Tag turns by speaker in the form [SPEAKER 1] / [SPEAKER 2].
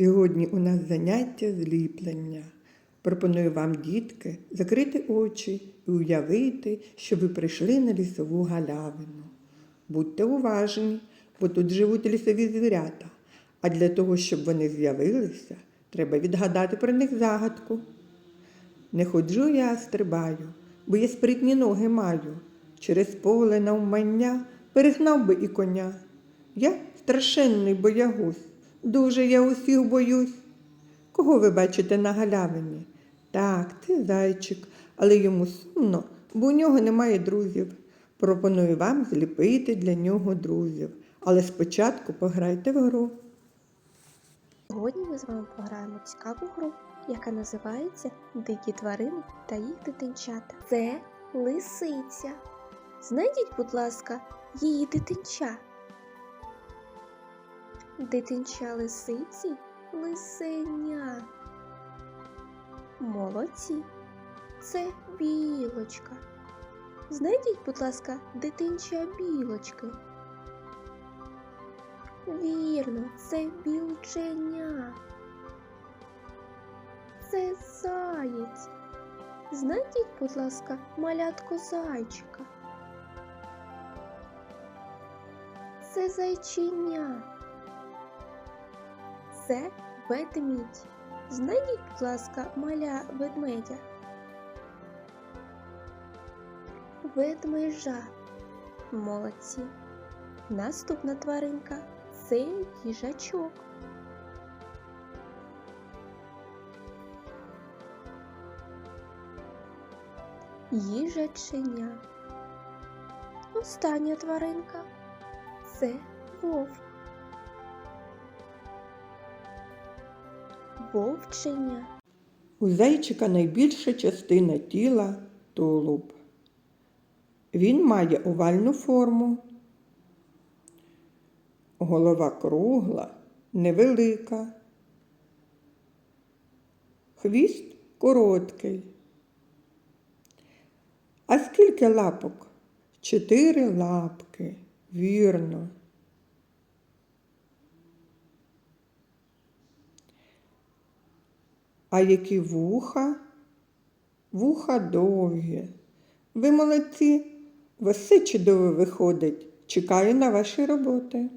[SPEAKER 1] Сьогодні у нас заняття зліплення. Пропоную вам, дітки, закрити очі і уявити, що ви прийшли на лісову галявину. Будьте уважні, бо тут живуть лісові звірята. А для того, щоб вони з'явилися, треба відгадати про них загадку. Не ходжу я, а стрибаю, бо я спритні ноги маю. Через поле навмання перегнав би і коня. Я страшенний боягуз, дуже я усіх боюсь. Кого ви бачите на галявині? Так, це зайчик, але йому сумно, бо у нього немає друзів. Пропоную вам зліпити для нього друзів. Але спочатку пограйте в гру.
[SPEAKER 2] Сьогодні ми з вами пограємо цікаву гру, яка називається Дикі тварини та їх дитинчата. Це лисиця. Знайдіть, будь ласка, її дитинча. Дитинча лисиці лисеня. Молодці. Це білочка. Знайдіть, будь ласка, дитинча білочки. Вірно, це білченя. Це заєць. Знайдіть, будь ласка, малятко зайчика. Це зайчиня. Це ведмідь. Знайдіть, будь ласка, маля ведмедя. Ведмежа. Молодці. Наступна тваринка це їжачок. Їжаченя. Остання тваринка це вовк. Вовченя.
[SPEAKER 1] У зайчика найбільша частина тіла тулуб. Він має овальну форму. Голова кругла, невелика. Хвіст короткий. А скільки лапок? Чотири лапки. Вірно. А які вуха? Вуха довгі. Ви молодці, вас все чудово виходить. Чекаю на ваші роботи.